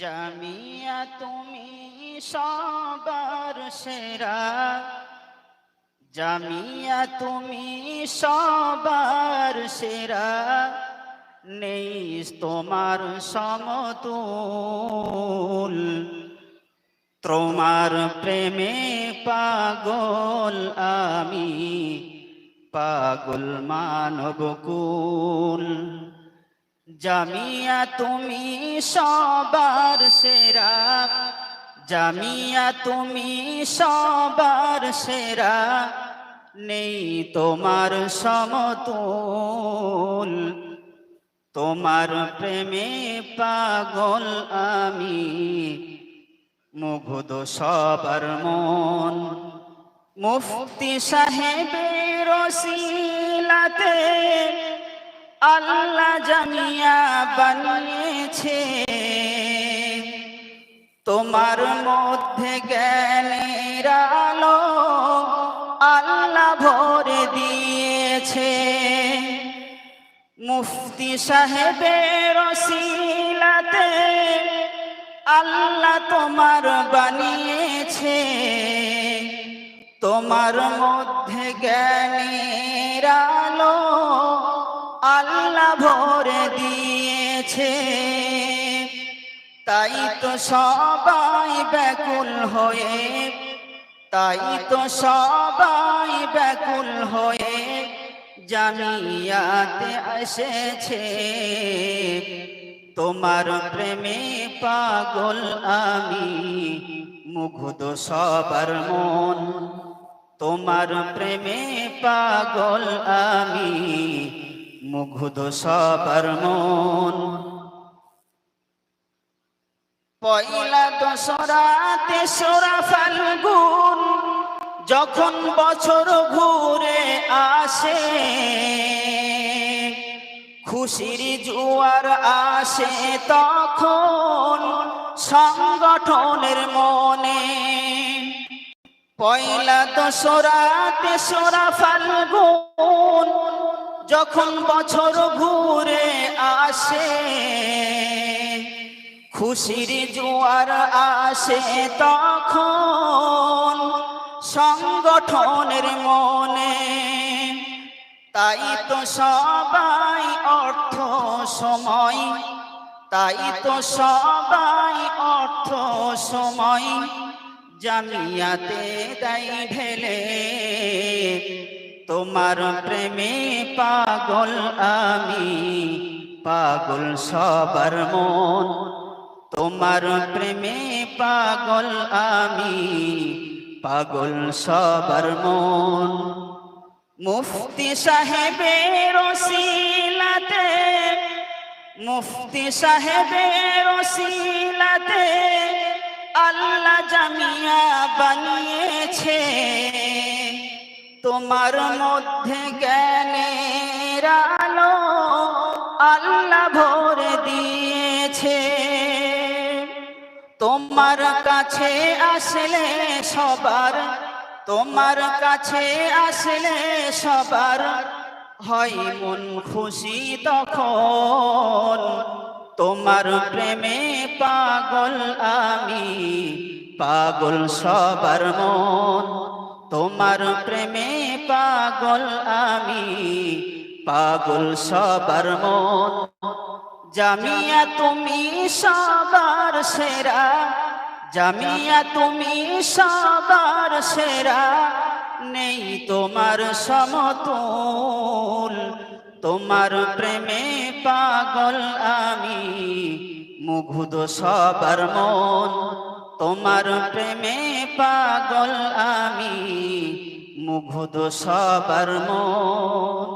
জামিয়া তুমি সবার সেরা। জামিয়া তুমি সবার সেরা। নেই তোমার সমতুল। তোমার প্রেমে পাগল আমি, পাগল মানবকুল। জামিয়া তুমি সবার সেরা, জামিয়া তুমি সবার সেরা, নেই তোমার সমতুল। তোমার প্রেমে পাগল আমি, মুগ্ধ সবার মন। মুফতি সাহেবের রসিলাতে আল্লাহ জামিয়া বানিয়েছে। তোমার মধ্যে জ্ঞানের আলো আল্লাহ ভরে দিয়েছে। মুফতি সাহেবের রসিলাতে আল্লাহ তোমার বানিয়েছে। তোমার মধ্যে জ্ঞানের দিয়েছে তাই তো সবাই ব্যাকুল হয়ে, তাই তো সবাই ব্যাকুল হয়ে জামিয়াতে এসেছে। তোমার প্রেমে পাগল আমি, মুগ্ধ সবার মন। তোমার প্রেমে পাগল আমি মুগ্ধ সবার মন। পয়লা দশরা তেসরা ফাল্গুন, যখন বছর ঘুরে আসে, খুশির জুয়ার আসে তখন সংগঠনের মনে। পয়লা দশরা তেসরা ফাল্গুন যখন বছর ঘুরে আসে, খুশির জোয়ার আসে তখন সংগঠনের মনে। তাই তো সবাই অর্থ সময়, তাই তো সবাই অর্থ সময়, জামিয়াতে দাই ঢেলে। তোমার প্রেমে পাগল আমি, পাগল সবার মন। তোমার প্রেমে পাগল আমি, পাগল সবার মন। মুফতি সাহেবের রসিলাতে মুফতি সাহেবের রসিলাতে আল্লাহ জামিয়া বানিয়েছে। তোমার মধ্যে জ্ঞানের আলো আল্লাহ ভরে দিয়েছে। তোমার কাছে আসলে সবার, তোমার কাছে আসলে সবার হয় মন খুশি তখন। তোমার প্রেমে পাগল আমি, পাগল সবার মন। তোমার প্রেমে পাগল আমি, পাগল সবার মন। জামিয়া তুমি সবার সেরা, জামিয়া তুমি সবার সেরা। নেই তোমার সমতুল, তোমার প্রেমে পাগল আমি, মুগ্ধ সবার মন। তোমার প্রেমে পাগল আমি মুগ্ধ সবার মন।